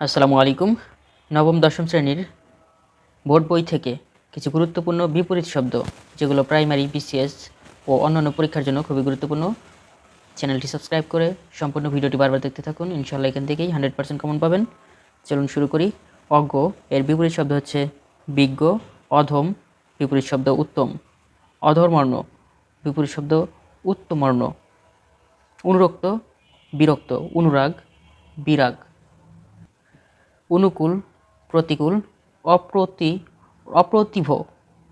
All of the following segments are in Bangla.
আসসালামু আলাইকুম। নবম, দশম শ্রেণির বোর্ড বই থেকে কিছু গুরুত্বপূর্ণ বিপরীত শব্দ, যেগুলো প্রাইমারি, বিসিএস ও অন্যান্য পরীক্ষার জন্য খুবই গুরুত্বপূর্ণ। চ্যানেলটি সাবস্ক্রাইব করে সম্পূর্ণ ভিডিওটি বারবার দেখতে থাকুন। ইনশাল্লাহ এখান থেকেই হান্ড্রেড পার্সেন্ট কমন পাবেন। চলুন শুরু করি। অজ্ঞ, এর বিপরীত শব্দ হচ্ছে বিজ্ঞ, অধম, বিপরীত শব্দ উত্তম। অধর্মর্ণ, বিপরীত শব্দ উত্তমর্ণ। অনুরক্ত, বিরক্ত, অনুরাগ, বিরাগ। অনুকূল, প্রতিকূল, অপ্রতি, অপ্রতিভ।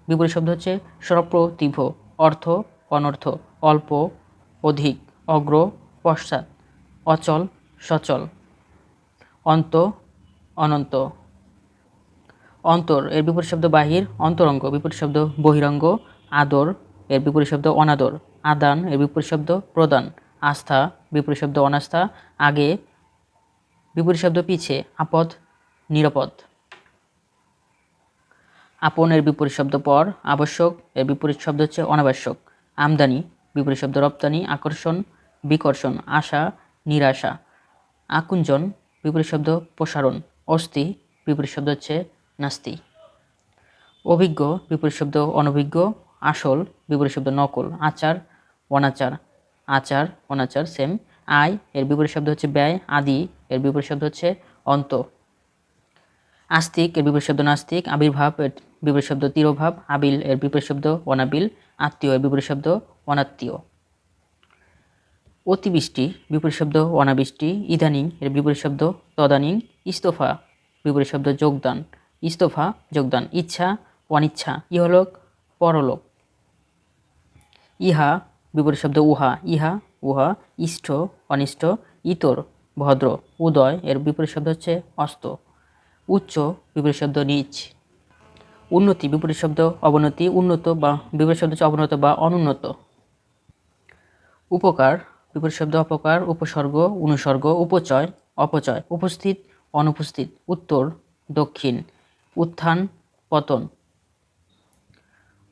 বিপরীত শব্দ হচ্ছে সপ্রতিভ, অর্থ, অনর্থ, অল্প, অধিক, অগ্র, পশ্চাৎ, অচল, সচল। অন্ত, অনন্ত। অন্তর, এর বিপরীত শব্দ বাহির, অন্তরঙ্গ। বিপরীত শব্দ বহিরঙ্গ, আদর, এর বিপরীত শব্দ অনাদর। আদান, এর বিপরীত শব্দ প্রদান। আস্থা, বিপরীত শব্দ অনাস্থা। আগে, বিপরীত শব্দ পিছে, আপদ নিরাপদ। আপনের বিপরীত শব্দ পর আবশ্যক, এর বিপরীত শব্দ হচ্ছে অনাবশ্যক। আমদানি, বিপরীত শব্দ রপ্তানি, আকর্ষণ, বিকর্ষণ, আশা, নিরাশা। আকুঞ্জন, বিপরীত শব্দ প্রসারণ। অস্থি, বিপরীত শব্দ হচ্ছে নাস্তি। অভিজ্ঞ, বিপরীত শব্দ অনভিজ্ঞ। আসল, বিপরীত শব্দ নকল। আচার, অনাচার। আচার, অনাচার সেম আয়, এর বিপরীত শব্দ হচ্ছে ব্যয়। আদি, এর বিপরীত শব্দ হচ্ছে অন্ত। আস্তিক এর বিপরীত শব্দ নাস্তিক আবির্ভাব এর বিপরীত শব্দ তিরোভাব, আবিল এর বিপরীত শব্দ অনাবিল, আত্মীয় এর বিপরীত শব্দ অনাত্মীয়। অতিবৃষ্টি, বিপরীত শব্দ অনাবৃষ্টি, ইদানিং এর বিপরীত শব্দ তদানিং, ইস্তফা, বিপরীত শব্দ যোগদান, ইস্তফা, যোগদান, ইচ্ছা, অনিচ্ছা, ইহলোক, পরলোক। ইহা, বিপরীত শব্দ উহা, ইহা, উহা ইষ্ট অনিষ্ট, ইতর, ভদ্র, উদয় এর বিপরীত শব্দ হচ্ছে অস্ত। উচ্চ বিপরীত শব্দ নিচ। উন্নতি, বিপরীত শব্দ অবনতি, উন্নত বা বিপরীত শব্দ অবনত বা অনুন্নত। উপকার, বিপরীত শব্দ অপকার, উপসর্গ, অনুসর্গ, উপচয়, অপচয়, উপস্থিত, অনুপস্থিত, উত্তর, দক্ষিণ, উত্থান, পতন।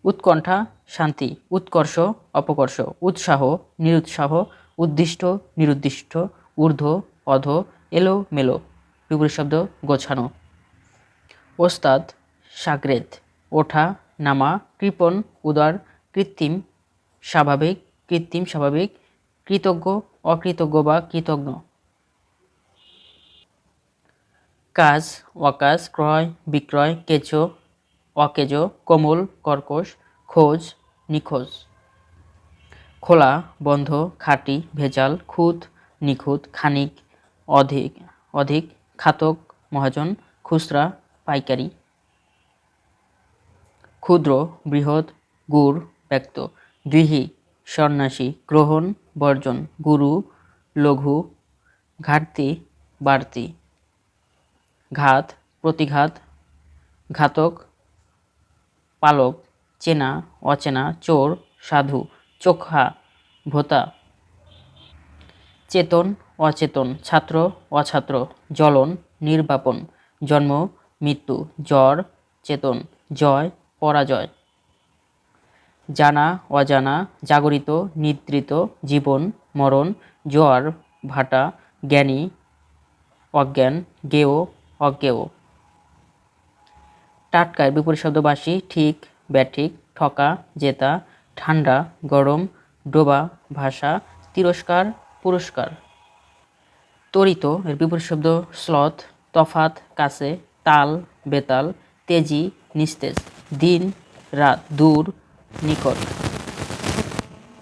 উৎকণ্ঠা, শান্তি, উৎকর্ষ, অপকর্ষ, উৎসাহ, নিরুৎসাহ, উদ্দিষ্ট, নিরুদ্দিষ্ট, ঊর্ধ্ব, অধ এলো মেলো বিপরীত শব্দ গোছানো। ওস্তাদ, সাগরেদ, ওঠা, নামা, কৃপণ, উদার, কৃত্রিম, স্বাভাবিক কৃত্রিম, স্বাভাবিক, কৃতজ্ঞ, অকৃতজ্ঞ বা কৃতজ্ঞ। কাজ, অকাজ, ক্রয়, বিক্রয়, কেঁচো, অকেজো, কোমল, কর্কশ, খোঁজ, নিখোঁজ। খোলা, বন্ধ, খাঁটি, ভেজাল খুদ নিখুঁত, খানিক, অধিক অধিক, খাতক, মহাজন, খুচরা পাইকারি। ক্ষুদ্র, বৃহৎ, গুড়, ব্যক্ত। গৃহী, সন্ন্যাসী, গ্রহণ, বর্জন, গুরু, লঘু, ঘাটতি, বাড়তি। ঘাত, প্রতিঘাত, ঘাতক, পালক, চেনা, অচেনা, চোর, সাধু, চোখা, ভোতা। চেতন, অচেতন, ছাত্র, অছাত্র, জ্বলন, নির্বাপন, জন্ম মৃত্যু, জ্বর, চেতন, জয়, পরাজয়। জানা, অজানা, জাগরিত, নিদ্রিত, জীবন, মরণ, জোয়ার, ভাটা, জ্ঞানী, অজ্ঞান, গেয়, অজ্ঞেয়। টাটকায় বিপরীত শব্দ বাসি ঠিক, ব্যাঠিক, ঠকা, জেতা, ঠান্ডা, গরম, ডোবা, ভাষা, তিরস্কার, পুরস্কার। তরিত এর বিপরীত শব্দ স্লথ, তফাত, কাছে তাল বেতাল তেজি নিস্তেজ দিন রাত দূর নিকট।